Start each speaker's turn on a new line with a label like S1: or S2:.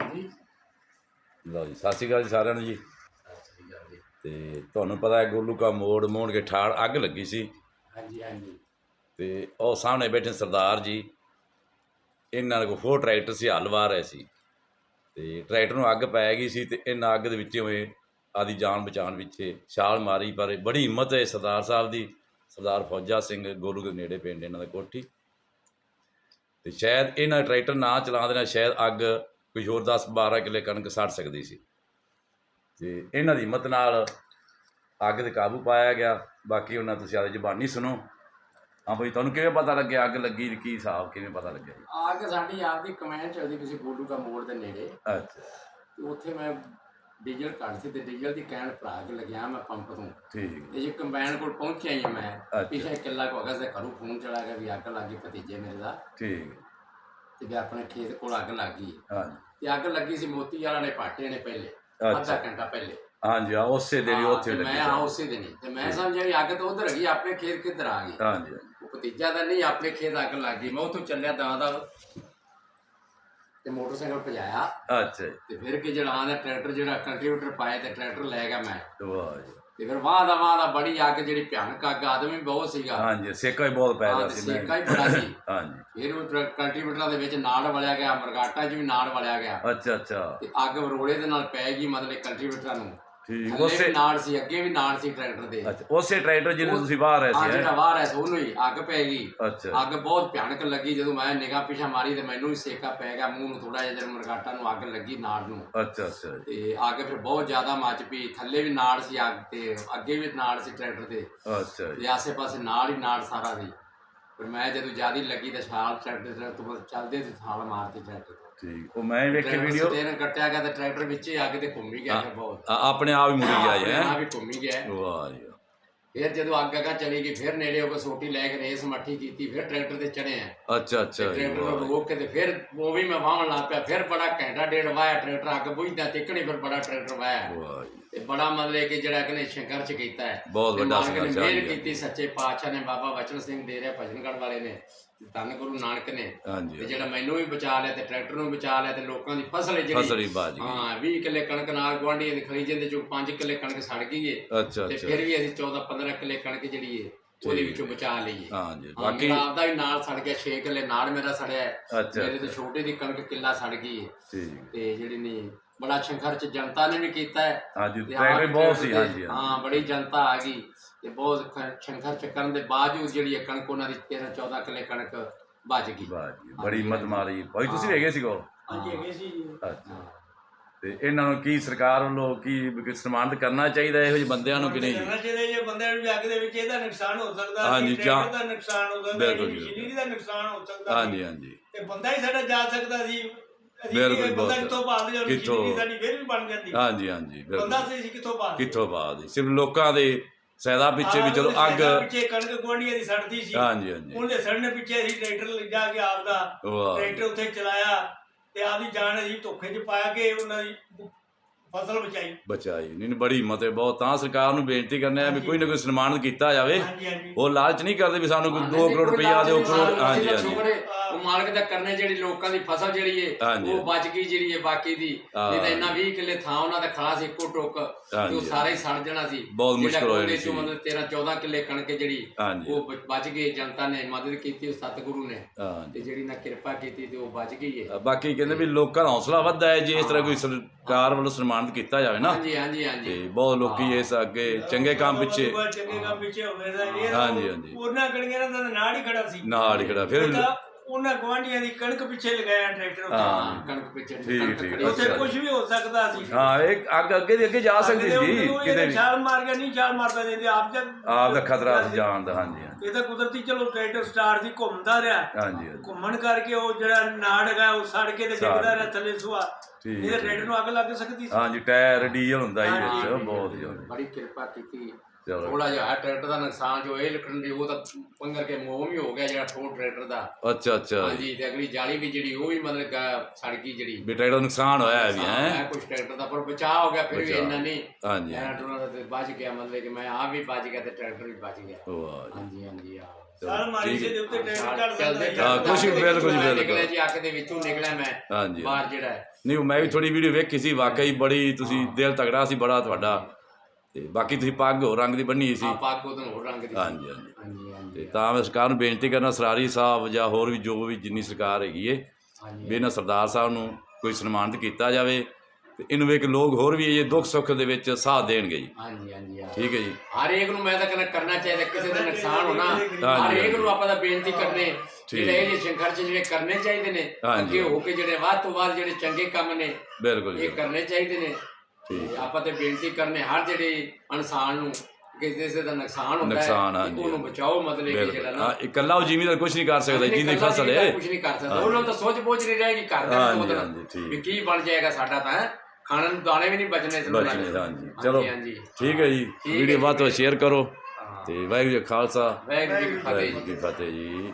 S1: ਜੀ।
S2: ਲਓ ਜੀ ਸਤਿ ਸ਼੍ਰੀ ਅਕਾਲ ਜੀ ਸਾਰਿਆਂ ਨੂੰ ਜੀ।
S1: ਸਤਿ ਸ੍ਰੀ ਅਕਾਲ ਜੀ
S2: ਤੇ ਤੁਹਾਨੂੰ ਪਤਾ ਹੈ ਗੋਲੂ ਕਾ ਮੋੜ ਮੋੜ ਕੇ ਠਾੜ ਅੱਗ ਲੱਗੀ ਸੀ।
S1: ਹਾਂਜੀ ਹਾਂਜੀ।
S2: ਤੇ ਉਹ ਸਾਹਮਣੇ ਬੈਠੇ ਸਰਦਾਰ ਜੀ। ਇਹਨਾਂ ਕੋਲ ਫੋਰ ਟਰੈਕਟਰ ਸੀ ਹਲ ਵਾਹ ਰਹੇ ਸੀ। ਤੇ ਟਰੈਕਟਰ ਨੂੰ ਅੱਗ ਪੈ ਗਈ ਸੀ ਤੇ ਇਹਨਾਂ ਅੱਗ ਦੇ ਵਿੱਚ ਹੋਏ ਆਦੀ ਜਾਨ ਬਚਾਉਣ ਪਿੱਛੇ ਛਾਲ ਮਾਰੀ ਪਰ ਬੜੀ ਹਿੰਮਤ ਹੈ ਸਰਦਾਰ ਸਾਹਿਬ ਦੀ। ਸਰਦਾਰ ਫੌਜਾ ਸਿੰਘ ਗੋਲੂ ਦੇ ਨੇੜੇ ਪਿੰਡ ਇਹਨਾਂ ਦਾ ਕੋਠੀ। ਤੇ ਸ਼ਾਇਦ ਇਹਨਾਂ ਟਰੈਕਟਰ ਨਾ ਚਲਾਉਂਦੇ ਨਾਲ ਸ਼ਾਇਦ ਅੱਗ ਕੋਈ ਹੋਰ 10 12 ਕਿੱਲੇ ਕਣਕ ਸੜ ਸਕਦੀ ਸੀ। ਤੇ ਇਹਨਾਂ ਦੀ ਹਿੰਮਤ ਨਾਲ ਅੱਗ ਤੇ ਕਾਬੂ ਪਾਇਆ ਗਿਆ। ਬਾਕੀ ਉਹਨਾਂ ਤੁਸੀਂ ਆਦੀ ਜ਼ਬਾਨੀ ਸੁਣੋ। ਹਾਂ ਬਈ ਤੁਹਾਨੂੰ ਕਿਵੇਂ ਪਤਾ ਲੱਗਿਆ ਅੱਗ ਲੱਗੀ ਦੀ ਕੀ ਹਿਸਾਬ ਕਿਵੇਂ ਪਤਾ ਲੱਗਿਆ ਜੀ?
S1: ਅੱਗ ਸਾਡੀ ਆਪਦੀ ਕਮੈਂਟ ਚੱਲਦੀ ਕਿਸੇ ਗੋਲੂ ਕਾ ਮੋੜ ਦੇ ਨੇੜੇ।
S2: ਅੱਛਾ।
S1: ਤੇ ਉੱਥੇ ਮੈਂ ਡੀਜ਼ਲ ਕੱਢ ਸੀ ਤੇ ਡੀਜ਼ਲ ਦੀ ਕੈਨ ਭਰਾ ਕੇ ਲੱਗਿਆ ਮੈਂ ਪੰਪ ਤੋਂ।
S2: ਠੀਕ।
S1: ਤੇ ਜੇ ਕੰਬਾਈਨ ਕੋਲ ਪਹੁੰਚਿਆ ਹੀ ਮੈਂ। ਪਿਛੇ ਕਿੱਲਾ ਕੋ ਅਗਰ ਸੇ ਘਰੋਂ ਫੋਨ ਚਲਾ ਗਿਆ ਵੀ ਅੱਗ ਲੱਗੀ ਭਤੀਜੇ ਮੇਰੇ ਦਾ।
S2: ਠੀਕ।
S1: ਤੇ ਵੀ ਆਪਣੇ ਖੇਤ ਕੋਲ ਅੱਗ ਲੱਗੀ
S2: ਹਾਂਜੀ।
S1: ਤੇ ਅੱਗ ਲੱਗੀ ਸੀ ਮੋਤੀ ਵਾਲਾ ਨੇ ਪਾਟੇ ਨੇ ਪਹਿਲੇ। ਅੱਧਾ ਘੰਟਾ ਪਹਿਲੇ।
S2: ਹਾਂਜੀ ਆ ਉਸੇ ਦਿਨ ਹੀ ਉੱਥੇ ਲੱਗੀ
S1: ਮੈਂ ਆ ਉਸੇ ਦਿਨ ਹੀ। ਤੇ ਮੈਂ ਸਮਝਿਆ ਵੀ ਅੱਗ ਤਾਂ ਉਧਰ ਹੈਗੀ ਆਪਣੇ ਖੇਤ ਕਿੱਧਰ ਆ ਗਈ।
S2: ਹਾਂਜੀ
S1: ਉਹ ਭਤੀਜਾ ਦਾ ਨਹੀਂ ਆਪਣੇ ਖੇਤ ਅੱਗ ਲੱਗ ਗਈ। ਮੈਂ ਉੱਥੋਂ ਚੱਲਿਆ ਤਾਂ ਦਾ ਤੇ ਮੋਟਰਸਾਈਕਲ ਭਜਾਇਆ।
S2: ਅੱਛਾ ਜੀ।
S1: ਤੇ ਫਿਰ ਕਿ ਜਿਹੜਾ ਆਂਦਾ ਟਰੈਕਟਰ ਜਿਹੜਾ ਕੰਟਰੀਬਿਊਟਰ ਪਾਇਆ ਤੇ ਟਰੈਕਟਰ ਲੈ ਗਿਆ ਮੈਂ।
S2: ਵਾਹ ਜੀ।
S1: ਤੇ ਫਿਰ ਵਾਹ ਦਾ ਵਾਹ ਦਾ ਬੜੀ ਅੱਗ ਜਿਹੜੀ ਭਿਆਨਕ ਅੱਗ ਆਦਮੀ ਬਹੁਤ ਸੀਗਾ।
S2: ਹਾਂਜੀ ਸੇਕਾ ਹੀ ਬਹੁਤ ਪੈ
S1: ਹਾਂ,
S2: ਰਿਹਾ
S1: ਤੇ
S2: ਸੀ।
S1: ਸੇਕਾ ਹੀ ਬੜਾ ਸੀ।
S2: ਹਾਂਜੀ।
S1: ਫਿਰ ਉਹ ਕੰਟਰੀਬਿਊਟਰਾਂ ਦੇ ਵਿੱਚ ਨਾੜ ਵਲਿਆ ਗਿਆ ਮਰਗਾਟਾ 'ਚ ਵੀ ਨਾੜ ਵਲਿਆ ਗਿਆ।
S2: ਅੱਛਾ ਅੱਛਾ।
S1: ਤੇ ਅੱਗ ਰੋੜੇ ਦੇ ਨਾਲ ਪੈ ਗਈ ਮਤਲਬ ਕੰਟਰੀਬਿਊਟਰਾਂ ਨੂੰ।
S2: ਠੀਕ ਉਸੇ
S1: ਨਾੜ ਸੀ ਅੱਗੇ ਵੀ ਨਾੜ ਸੀ ਟਰੈਕਟਰ ਦੇ
S2: ਅੱਛਾ ਉਸੇ ਟਰੈਕਟਰ ਜਿਹਨੂੰ ਤੁਸੀਂ ਬਾਹਰ
S1: ਹਾਂ
S2: ਸੀ
S1: ਜਿਹੜਾ
S2: ਹੈਂ?
S1: ਬਾਹਰ ਹੈ ਉਹਨੂੰ ਹੀ ਅੱਗ ਪੈ ਗਈ।
S2: ਅੱਛਾ।
S1: ਅੱਗ ਬਹੁਤ ਭਿਆਨਕ ਲੱਗੀ ਜਦੋਂ ਮੈਂ ਨਿਗਾਹ ਪਿਛਾ ਮਾਰੀ ਤੇ ਮੈਨੂੰ ਵੀ ਸੇਕਾ ਪੈ ਗਿਆ ਮੂੰਹ ਨੂੰ ਥੋੜਾ ਜਿਹਾ ਜਦੋਂ ਮਰਗਾਟਾ ਨੂੰ ਅੱਗ ਲੱਗੀ ਨਾੜ ਨੂੰ।
S2: ਅੱਛਾ ਅੱਛਾ। ਜੀ,
S1: ਤੇ ਅੱਗ ਫਿਰ ਬਹੁਤ ਜ਼ਿਆਦਾ ਮੱਚ ਪਈ ਥੱਲੇ ਵੀ ਨਾੜ ਸੀ ਅੱਗ ਤੇ ਅੱਗੇ ਵੀ ਨਾੜ ਸੀ ਟਰੈਕਟਰ ਦੇ
S2: ਅੱਛਾ ਜੀ।
S1: ਤੇ ਆਸੇ ਪਾਸੇ ਨਾਲ ਹੀ ਨਾੜ ਸਾਰਾ ਸੀ। ਫਿਰ ਮੈਂ ਜਦੋਂ ਜਿਆਦੀ ਲੱਗੀ ਤੇ ਛਾਲ ਟਰੈਕਟਰ ਤੋਂ ਬਸ ਚੱਲਦੇ ਤੇ ਛਾਲ ਮਾਰਤੀ ਟਰੈਕਟਰ ਤੋਂ।
S2: ਠੀਕ। ਉਹ ਮੈਂ ਵੇਖੀ ਵੀਡੀਓ
S1: ਸਟੇਰਨ ਕੱਟਿਆ ਗਿਆ ਤੇ ਟਰੈਕਟਰ ਵਿੱਚ ਹੀ ਅੱਗ ਤੇ ਘੁੰਮੀ ਗਿਆ ਫਿਰ ਬਹੁਤ।
S2: ਆਪਣੇ ਆਪ ਹੀ ਮੁੜੀ ਗਿਆ ਜੀ
S1: ਆ
S2: ਹੈਂ?
S1: ਘੁੰਮੀ ਗਿਆ।
S2: ਵਾਹ ਜੀ ਵਾਹ।
S1: ਫਿਰ ਜਦੋਂ ਅੱਗ ਅੱਗਾ ਚਲੀ ਗਈ ਫਿਰ ਨੇੜੇ ਹੋ ਕੇ ਸੋਟੀ ਲੈ ਕੇ ਰੇਸ ਮੱਠੀ ਕੀਤੀ ਫਿਰ ਟਰੈਕਟਰ ਤੇ ਚੜੇ ਆ।
S2: ਅੱਛਾ ਅੱਛਾ ਜੀ
S1: ਟਰੈਕਟਰ ਨੂੰ
S2: ਜੀ।
S1: ਰੋਕ ਕੇ ਤੇ ਫਿਰ ਉਹ ਵੀ ਮੈਂ ਵਾਹਣ ਲੱਗ ਪਿਆ ਫਿਰ ਬੜਾ ਘੰਟਾ ਡੇਢ ਵਾਇਆ ਟਰੈਕਟਰ ਅੱਗ ਬੁਝਦਾ ਤਿੱਕਣੀ ਫਿਰ ਬੜਾ ਟਰੈਕਟਰ ਵਾਇਆ।
S2: ਜੀ।
S1: ਤੇ ਬੜਾ ਮਤਲਬ ਕਿ ਜਿਹੜਾ ਕਿ ਨੇ ਸੰਘਰਸ਼ ਕੀਤਾ ਹੈ।
S2: ਬਹੁਤ ਵੱਡਾ ਸੰਘਰਸ਼
S1: ਮਿਹਰ
S2: ਹਾਂਜੀ,
S1: ਕੀਤੀ ਸੱਚੇ ਪਾਤਸ਼ਾਹ ਨੇ ਬਾਬਾ ਬਚਨ ਸਿੰਘ ਡੇਰੇ ਭਜਨਗੜ੍ਹ ਵਾਲੇ ਨੇ ਧੰਨ ਗੁਰੂ ਨਾਨਕ ਨੇ। ਤੇ ਜਿਹੜਾ ਮੈਨੂੰ ਵੀ ਬਚਾ ਲਿਆ ਤੇ ਟਰੈਕਟਰ ਨੂੰ ਬਚਾ ਲਿਆ ਤੇ ਲੋਕਾਂ ਦੀ ਫਸਲ ਹੈ ਜਿਹੜੀ
S2: ਫਸਲੀ ਬਾਜ ਗਈ।
S1: ਹਾਂ 20 ਕਿੱਲੇ ਕਣਕ ਨਾਲ ਗੁਆਂਢੀਆਂ ਦੀ ਖਰੀਜੇ ਦੇ ਚੋਂ 5 ਕਿੱਲੇ ਕਣਕ ਸੜ ਗਈ ਏ। ਤੇ ਫਿਰ ਵੀ ਅਸੀਂ 14 15 ਕਿੱਲੇ ਕਣਕ ਜਿਹੜੀ ਏ ਉਹਦੇ ਵਿੱਚੋਂ ਬਚਾ ਲਈ ਏ
S2: ਹਾਂਜੀ
S1: ਹਾਂ,
S2: ਬਾਕੀ
S1: ਮੇਰਾ ਆਪਦਾ ਵੀ ਨਾਲ ਸੜ ਗਿਆ 6 ਕਿੱਲੇ ਨਾਲ ਮੇਰਾ ਸੜਿਆ ਹੈ। ਮੇਰੇ ਤੇ ਛੋਟੇ ਦੀ ਕਣਕ ਕਿੱਲਾ ਸੜ ਗਈ ਏ।
S2: ਠੀਕ।
S1: ਤੇ ਜਿਹੜੀ ਨਹੀਂ ਬੜਾ ਸੰਘਰਸ਼ ਜਨਤਾ ਨੇ ਵੀ ਕੀਤਾ ਹੈ
S2: ਹਾਂਜੀ
S1: ਆਪ
S2: ਬਹੁਤ ਸੀ ਹਾਂਜੀ
S1: ਦੇ-। ਹਾਂ ਬੜੀ ਜਨਤਾ ਆ ਗਈ ਤੇ ਬਹੁਤ ਸੰਘਰਸ਼ ਕਰਨ ਦੇ ਬਾਵਜੂਦ ਜਿਹੜੀ ਇਹ ਕਣਕ ਉਹਨਾਂ ਦੀ 13 14 ਕਿੱਲੇ ਕਣਕ ਬਚ ਗਈ।
S2: ਵਾਹ ਜੀ ਬੜੀ ਹਿੰਮਤ ਮਾਰੀ। ਭਾਈ ਤੁਸੀਂ ਹੈਗੇ ਸੀ ਕੋਲ?
S1: ਹਾਂਜੀ ਹੈਗੇ ਸੀ ਜੀ।
S2: ਅੱਛਾ। ਤੇ ਇਹਨਾਂ ਨੂੰ ਕੀ ਸਰਕਾਰ ਵੱਲੋਂ ਕੀ ਸਨਮਾਨਿਤ ਕਰਨਾ ਚਾਹੀਦਾ ਇਹੋ ਜਿਹੇ ਬੰਦਿਆਂ ਨੂੰ ਕਿ ਨਹੀਂ
S3: ਕਰਨਾ ਚਾਹੀਦਾ ਜੇ ਬੰਦਿਆਂ ਨੂੰ ਅੱਗ ਦੇ ਵਿੱਚ ਇਹਦਾ ਨੁਕਸਾਨ ਹੋ ਸਕਦਾ
S2: ਹਾਂਜੀ, ਜਾਂ-
S3: ਦਾ ਨੁਕਸਾਨ ਹੋ ਸਕਦਾ
S2: ਬਿਲਕੁਲ
S3: ਦਾ ਨੁਕਸਾਨ ਹੋ ਸਕਦਾ।
S2: ਹਾਂਜੀ
S3: ਸੀ
S2: ਹਾਂਜੀ।
S3: ਤੇ ਬੰਦਾ ਹੀ ਸਾਡਾ ਜਾ ਸਕਦਾ ਸੀ।
S2: ਬਿਲਕੁਲ,
S3: ਬੰਦਾ
S2: ਬਹੁਤ।
S3: ਕਿੱਥੋਂ ਪਾਲਦੇ ਜਾਂ
S2: ਕਿੱਥੋਂ?
S3: ਮਸ਼ੀਨਰੀ ਸਾਡੀ ਫਿਰ ਵੀ ਬਣ ਜਾਂਦੀ।
S2: ਹਾਂਜੀ ਹਾਂਜੀ
S3: ਬੰਦਾ
S2: ਬਿਲਕੁਲ
S3: ਸੀ ਅਸੀਂ ਕਿੱਥੋਂ ਪਾਲਦੇ
S2: ਕਿੱਥੋਂ ਬਾਅਦ ਸਿਰਫ ਲੋਕਾਂ ਦੇ ਸੈਦਾ ਪਿੱਛੇ ਵੀ ਜਦੋਂ ਅੱਗ
S3: ਪਿੱਛੇ ਕਣਕ ਗੁਆਂਢੀਆਂ ਦੀ ਸੜਦੀ ਸੀ।
S2: ਹਾਂਜੀ ਹਾਂਜੀ।
S3: ਉਹਦੇ ਸੜਨੇ ਪਿੱਛੇ ਅਸੀਂ ਟਰੈਕਟਰ ਲਿਜਾ ਕੇ ਆਪਦਾ ਟਰੈਕਟਰ ਉੱਥੇ ਚਲਾਇਆ। ਤੇ ਆਪਦੀ ਜਾਨ ਅਸੀਂ ਧੋਖੇ 'ਚ ਪਾਇਆ ਕਿ ਉਹਨਾਂ ਦੀ ਫਸਲ ਬਚਾਈ।
S2: ਬਚਾਈ। ਨਹੀਂ ਨਹੀਂ, ਬੜੀ ਹਿੰਮਤ ਹੈ ਬਹੁਤ। ਤਾਂ ਸਰਕਾਰ ਨੂੰ ਬੇਨਤੀ ਕਰਨੇ ਆ ਵੀ ਕੋਈ ਨਾ ਕੋਈ ਸਨਮਾਨਿਤ ਕੀਤਾ ਜਾਵੇ।
S3: ਹਾਂਜੀ ਹਾਂਜੀ।
S2: ਉਹ ਲਾਲਚ ਨਹੀਂ ਕਰਦੇ ਵੀ ਸਾਨੂੰ ਕੋਈ
S1: ਹਾਂ,
S2: 2
S1: ਨਹੀਂ,
S2: ਕਰੋੜ ਰੁਪਈਆ ਦਿਓ ਕਰੋੜ ਹਾਂਜੀ ਹਾਂਜੀ।
S1: ਉਹ ਮਾਲਕ ਦਾ ਕਰਨੇ ਜਿਹੜੀ ਲੋਕਾਂ ਦੀ ਫਸਲ ਜਿਹੜੀ ਏ
S2: ਹਾਂਜੀ।
S1: ਉਹ ਬਚ ਗਈ ਜਿਹੜੀ ਏ ਬਾਕੀ ਦੀ।
S2: ਹਾਂ।
S1: ਨਹੀਂ ਤਾਂ ਇੰਨਾ 20 ਕਿੱਲੇ ਥਾਂ ਉਹਨਾਂ ਦਾ ਖੜਾ ਸੀ ਇੱਕੋ ਟੁੱਕ ਤੇ
S2: ਹਾਂਜੀ,
S1: ਸਾਰੇ ਸੜ ਜਾਣਾ ਸੀ।
S2: ਬਹੁਤ
S1: ਜਿਹੜਾ
S2: ਮੁਸ਼ਕਲ ਹੋ ਜਾਣੀ ਸੀ।
S1: ਮਤਲਬ 13 14 ਕਿੱਲੇ ਕਣਕ ਜਿਹੜੀ
S2: ਹਾਂਜੀ।
S1: ਉਹ ਬ- ਬਚ ਗਈ ਜਨਤਾ ਨੇ ਮਦਦ ਕੀਤੀ ਉਹ ਸਤਿਗੁਰੂ ਨੇ। ਤੇ ਜਿਹੜੀ ਨਾ ਕਿਰਪਾ ਕੀਤੀ ਤੇ ਉਹ ਬਚ ਗਈ ਏ।
S2: ਬਾਕੀ ਕਹਿੰਦੇ ਵੀ ਲੋਕਾਂ ਦਾ ਹੌਸਲਾ ਵੱਧਦਾ ਹੈ ਜੇ ਇਸ ਤਰ੍ਹਾਂ ਕੋਈ ਸਰਕਾਰ ਵੱਲੋਂ ਸਨਮਾਨਿਤ ਕੀਤਾ ਜਾਵੇ ਨਾ।
S1: ਹਾਂਜੀ ਹਾਂਜੀ ਹਾਂਜੀ।
S2: ਤੇ ਬਹੁਤ ਲੋਕੀ ਇਸ ਅੱਗੇ ਚੰਗੇ ਕੰਮ ਪਿੱਛੇ
S3: ਚੰਗੇ ਕੰਮ ਪਿੱਛੇ ਹੋਵੇ ਤਾਂ ਇਹ
S2: ਹਾਂਜੀ, ਹਾਂਜੀ।
S3: ਉਹਨਾਂ ਕਣੀਆਂ ਦਾ ਤਾਂ ਨਾਲ ਹੀ ਖੜਾ ਸੀ।
S2: ਨਾਲ ਹੀ ਖੜਾ ਫਿਰ
S3: ਤਾਂ ਉਹਨਾਂ ਗਵਾਂਢੀਆਂ ਦੀ ਕਣਕ ਪਿੱਛੇ ਲਗਾਇਆ ਟਰੈਕਟਰ ਉੱਤੇ।
S1: ਹਾਂ। ਕਣਕ ਪਿੱਛੇ
S2: ਠੀਕ,
S1: ਕਣਕ
S2: ਠੀਕ,
S1: ਖੜੀ
S3: ਉੱਥੇ
S2: ਅੱਛਾ।
S3: ਕੁਝ ਵੀ ਹੋ ਸਕਦਾ ਸੀ।
S2: ਹਾਂ ਇਹ ਅੱਗ ਅੱਗੇ ਦੀ ਅੱਗੇ ਜਾ ਸਕਦੀ ਸੀ ਕਿਤੇ ਵੀ।
S3: ਛਾਲ ਮਾਰ ਗਿਆ ਨਹੀਂ ਛਾਲ ਮਾਰਦਾ ਜਾਂਦੇ ਆਪ ਜਦ
S2: ਆਪ ਦਾ ਖਤਰਾ ਸੀ ਜਾਣ ਦਾ ਹਾਂਜੀ ਹਾਂਜੀ।
S3: ਇਹ ਤਾਂ ਕੁਦਰਤੀ ਚਲੋ ਟਰੈਕਟਰ ਸਟਾਰ ਦੀ ਘੁੰਮਦਾ ਰਿਹਾ।
S2: ਹਾਂਜੀ ਹਾਂਜੀ।
S3: ਘੁੰਮਣ ਕਰਕੇ ਉਹ ਜਿਹੜਾ ਨਾੜ ਹੈਗਾ ਉਹ ਸੜ ਕੇ ਤੇ
S2: ਸੜ
S3: ਡਿੱਗਦਾ। ਰਿਹਾ ਥੱਲੇ ਸੁਆ।
S2: ਠੀਕ,
S3: ਤਾਂ ਟਰੈਕਟਰ ਨੂੰ ਅੱਗ ਲੱਗ ਸਕਦੀ ਸੀ।
S2: ਹਾਂਜੀ ਟਾਇਰ ਡੀਜ਼ਲ ਹੁੰਦਾ ਹੀ ਵਿੱਚ ਬਹੁਤ ਜ਼ਿਆਦਾ।
S1: ਬੜੀ ਕਿਰਪਾ ਕੀਤੀ। ਜਿਹਾ ਹੈ ਟਰੈਕਟਰ ਦਾ ਨੁਕਸਾਨ ਜੋ ਇਹ ਲਿਖਣ ਦੀ ਉਹ ਤਾਂ ਪੰਗਰ ਕੇ ਮੋਹ ਹੀ ਹੋ ਗਿਆ ਜਿਹੜਾ ਠੋੜ ਟਰੈਕਟਰ ਦਾ।
S2: ਅੱਛਾ ਅੱਛਾ।
S1: ਹਾਂਜੀ ਤੇ ਅਗਲੀ ਜਾਲੀ ਵੀ ਜਿਹੜੀ ਉਹ ਵੀ ਮਤਲਬ ਸੜ ਗਈ ਜਿਹੜੀ।
S2: ਵੀ ਟਰੈਕਟਰ ਦਾ ਨੁਕਸਾਨ ਹੋਇਆ ਹੈ ਵੀ ਹੈ?
S1: ਕੁਝ ਟਰੈਕਟਰ ਦਾ ਪਰ ਬਚਾਅ ਹੋ ਗਿਆ ਫਿਰ ਵੀ
S2: ਬਚਾਅ।
S1: ਇੰਨਾ ਨਹੀਂ।
S2: ਹਾਂਜੀ।
S1: ਟਰੈਕਟਰ ਦਾ ਤੇ ਬਚ ਗਿਆ ਮਤਲਬ ਕਿ ਮੈਂ ਆਪ ਵੀ ਬਚ ਗਿਆ ਤੇ ਟਰੈਕਟਰ ਵੀ ਬਚ ਗਿਆ।
S2: ਵਾਹ ਜੀ।
S1: ਹਾਂਜੀ ਹਾਂਜੀ ਆ
S3: ਸਾਲ ਮਾਰੀ
S2: ਠੀਕ
S3: ਦੇ। ਉੱਤੇ ਟ੍ਰੈਕਟਰ ਚੱਲ
S1: ਚੱਲਦੇ
S3: ਸਕਦਾ
S2: ਹਾਂ, ਕੁਛ ਵੀ ਬਿਲਕੁਲ ਜੀ,
S1: ਮੈਂ ਨਿਕਲਿਆ
S2: ਬਿਲਕੁਲ।
S1: ਜੀ ਅੱਖ ਦੇ ਵਿੱਚੋਂ ਨਿਕਲਿਆ ਮੈਂ।
S2: ਹਾਂਜੀ
S1: ਬਾਹਰ ਜਿਹੜਾ ਹੈ।
S2: ਨਹੀਂ ਉਹ ਮੈਂ ਵੀ ਥੋੜੀ ਵੀਡੀਓ ਵੇਖੀ ਸੀ ਵਾਕਈ ਬੜੀ ਤੁਸੀਂ ਦਿਲ ਤਗੜਾ ਸੀ ਬੜਾ ਤੁਹਾਡਾ। ਤੇ ਬਾਕੀ ਤੁਸੀਂ ਪੱਗ ਹੋਰ ਰੰਗ ਦੀ ਬੰਨੀ ਸੀ।
S1: ਆ ਪਾਕ ਉਹਦੋਂ ਹੋਰ ਰੰਗ ਦੀ।
S2: ਹਾਂਜੀ ਹਾਂਜੀ।
S1: ਹਾਂਜੀ ਹਾਂਜੀ।
S2: ਤੇ ਤਾਂ ਮੈਂ ਸਰਕਾਰ ਨੂੰ ਬੇਨਤੀ ਕਰਨਾ ਸਰਾਰੀ ਸਾਹਿਬ ਜਾਂ ਹੋਰ ਵੀ ਜੋ ਵੀ ਜਿੰਨੀ ਸਰਕਾਰ ਹੈਗੀ ਏ
S1: ਹਾਂਜੀ।
S2: ਇਹਨਾਂ ਸਰਦਾਰ ਸਾਹਿਬ ਨੂੰ ਕੋਈ ਸਨਮਾਨਿਤ ਕੀਤਾ ਜਾਵੇ ਤੇ ਇਹਨੂੰ ਵੇਖ ਲੋਕ ਹੋਰ ਵੀ ਇਹ ਦੁੱਖ ਸੁੱਖ ਦੇ ਵਿੱਚ ਸਾਥ ਦੇਣਗੇ ਜੀ।
S1: ਹਾਂਜੀ ਹਾਂਜੀ ਹਾਂਜੀ।
S2: ਠੀਕ ਹੈ ਜੀ।
S1: ਹਰ ਇੱਕ ਨੂੰ ਮੈਂ ਤਾਂ ਕਹਿੰਦਾ ਕਰਨਾ ਚਾਹੀਦਾ ਕਿਸੇ ਦਾ ਨੁਕਸਾਨ ਹੋਣਾ
S2: ਹਾਂਜੀ,
S1: ਹਰ ਇੱਕ
S2: ਹਾਂਜੀ।
S1: ਨੂੰ ਆਪਾਂ ਦਾ ਬੇਨਤੀ ਕਰਨੇ। ਜਿਹੜੇ ਇਹ ਸੰਘਰਸ਼ ਜਿਹੜੇ ਕਰਨੇ ਚਾਹੀਦੇ ਨੇ
S2: ਹਾਂਜੀ।
S1: ਅੱਗੇ ਹੋ ਕੇ ਜਿਹੜੇ ਵੱਧ ਤੋਂ ਵੱਧ ਜਿਹੜੇ ਚੰਗੇ ਕੰਮ ਨੇ
S2: ਬਿਲਕੁਲ ਜੀ।
S1: ਇਹ ਕਰਨੇ ਚਾਹੀਦੇ ਨੇ। ਤੇ ਆਪਾਂ ਤੇ ਬੇਨਤੀ ਕਰਨੇ ਹਰ ਜਿਹੜੇ ਇਨਸਾਨ ਨੂੰ ਕਿਸੇ ਦਾ ਨੁਕਸਾਨ ਹੁੰਦਾ
S2: ਨੁਕਸਾਨ,
S1: ਹੈ
S2: ਹਾਂਜੀ,
S1: ਉਹਨੂੰ ਬਚਾਓ ਮਤਲਬ ਕਿ
S2: ਬਿਲਕੁਲ।
S1: ਜਿਹੜਾ
S2: ਹਾਂ
S1: ਨਾ
S2: ਇਕੱਲਾ ਉਹ ਜ਼ਿਮੀਦਾਰ ਕੁਝ ਨਹੀਂ ਕਰ ਸਕਦਾ ਜਿਹਦੀ ਫਸਲ ਹੈ।
S1: ਕੁਝ ਨਹੀਂ ਕਰ ਸਕਦਾ। ਉਹਨਾਂ ਨੂੰ ਤਾਂ ਸੋਚ ਬੋਝ ਨਹੀਂ ਰਹੇਗੀ ਘਰ ਦੇ
S2: ਹਾਂਜੀ, ਹਾਂਜੀ, ਠੀਕ।
S1: ਵੀ ਕੀ ਬਣ ਜਾਏਗਾ ਸਾਡਾ ਤਾਂ ਹੈਂ? ਖਾਣ ਨੂੰ ਦਾਣੇ ਵੀ ਨਹੀਂ ਬਚਨੇ ਇਸ ਨਾਲ।
S2: ਬਚਨੇ ਹਾਂਜੀ ਚਲੋ
S1: ਹਾਂਜੀ।
S2: ਠੀਕ ਹੈ ਜੀ। ਵੀਡੀਓ
S1: ਜੀ,
S2: ਬਾਤ ਸ਼ੇਅਰ ਕਰੋ। ਤੇ ਵਾਹਿਗੁਰੂ ਜੀ ਕਾ ਖਾਲਸਾ।
S1: ਵਾਹਿਗੁਰੂ ਜੀ ਕੀ ਫਤਿਹ
S2: ਵਾਹਿਗੁਰੂ
S1: ਜੀ
S2: ਜੀ ਕੀ ਫਤਿਹ ਜੀ।